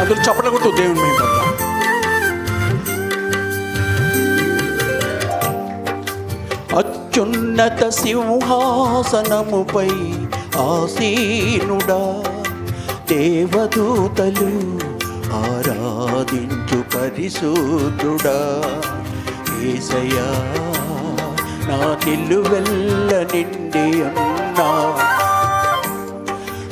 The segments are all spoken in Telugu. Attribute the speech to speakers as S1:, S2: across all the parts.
S1: అందరూ చప్పట్లు కొడుతూ దేవుని మేము అత్యున్నత సింహాసనముపై ఆసీనుడా దేవదూతలు ఆరాధించు పరిశుద్ధుడా. ఏసయా నా నిలువెల్ల నిండి ఉన్నా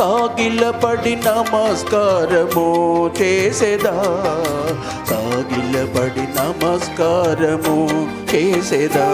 S1: సాగిలపడి నమస్కారము చేసేదా? సాగిలపడి నమస్కారము చేసేదా?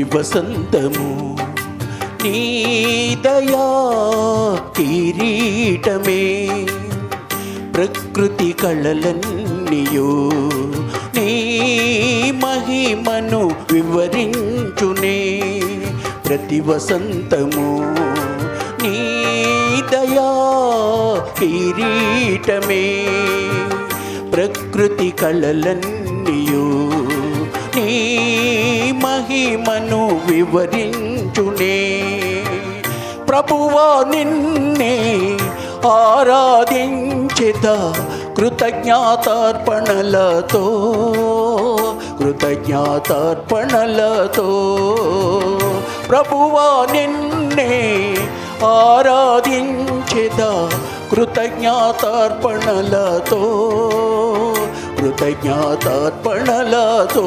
S1: ప్రతి వసంతము నీ దయా కిరీటమే. ప్రకృతి కళలన్నీయో నీ మహిమను వివరించునే. ప్రతి వసంతము నీ దయా కిరీటమే. ప్రకృతి కళలన్నీయో నీ మహిమను వివరించునే. ప్రభువా నిన్నే ఆరాధించిత కృతజ్ఞాతార్పణలతో కృతజ్ఞాతార్పణలతో. ప్రభువా నిన్నే ఆరాధించిత కృతజ్ఞాతార్పణలతో కృతజ్ఞాతార్పణలతో.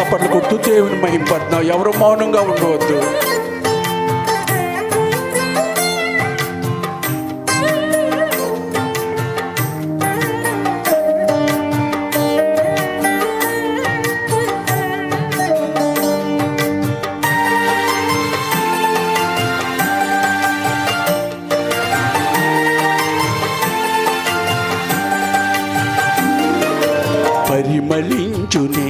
S1: చప్పట్లు కొడుతూ దేవుని మహింపడుతున్నావు ఎవరు మౌనంగా ఉండవద్దు. పరిమళించునే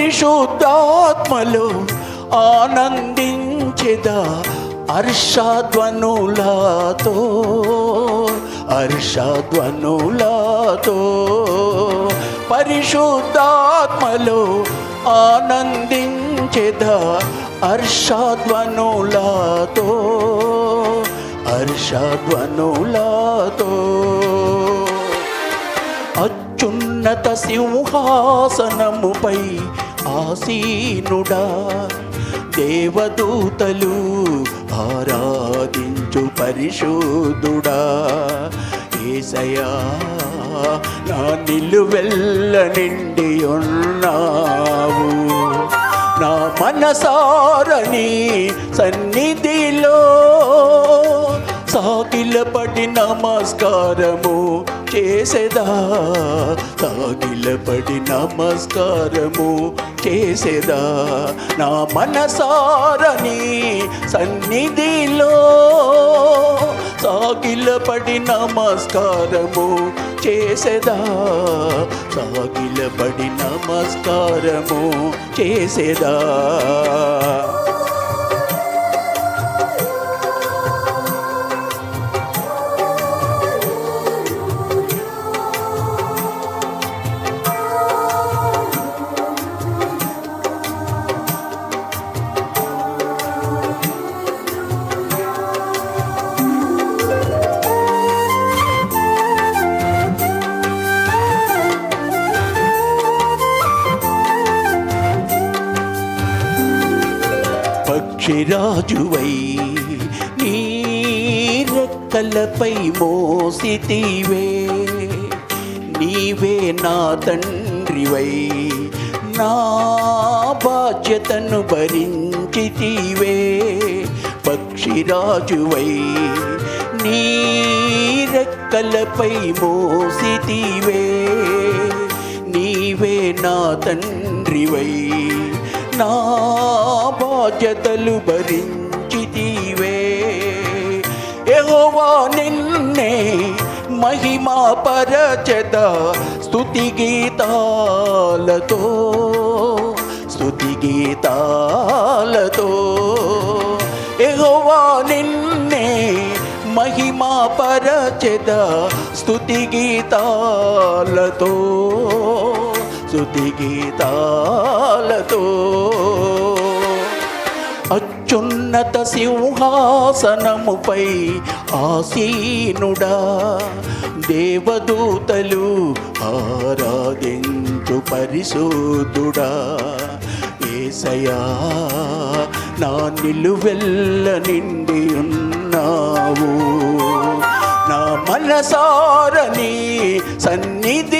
S1: పరిశుద్ధాత్మలో ఆనందించెదా హర్షధ్వనులతో హర్షధ్వనులతో. పరిశుద్ధాత్మలో ఆనందించెదా హర్షధ్వనులతో హర్షధ్వనులతో. అత్యున్నత సింహాసనముపై ఆసీనుడా దేవదూతలు ఆరాధించు పరిశోధుడా ఏసయా నా నిలువెల్ల నిండి ఉన్నావు నా మనసారని సన్నిధిలో సాకిల పడి నమస్కారము చేసేదా సాగిలపడి నమస్కారము చేసేదా నా మనసారని సన్నిధిలో సాగిలపడి నమస్కారము చేసేదా సాగిలపడి నమస్కారము చేసేదా రాజువై నీ రెక్కలపై మోసితివే. నీవే నా తండ్రివై నా బాధ్యతను భరించితివే. పక్షిరాజువై నీ రెక్కలపై మోసితివే. నీవే నా తండ్రివై నా బాధ్యతలు భరించితివే. ఎహోవా నిన్నే మహిమా పరచద స్తుతి గీతాలతో స్తుతి గీతాలతో. ఎహోవా నిన్నే మహిమా పరచద స్తుతి గీతాలతో. స్తుతి గీతాలతో. అత్యున్నత సింహాసనముపై ఆసీనుడా దేవదూతలు ఆరాధించు పరిశోధుడా ఏసయా నా నిలువెల్ల నిండి ఉన్నావు. నా మనసారని సన్నిధి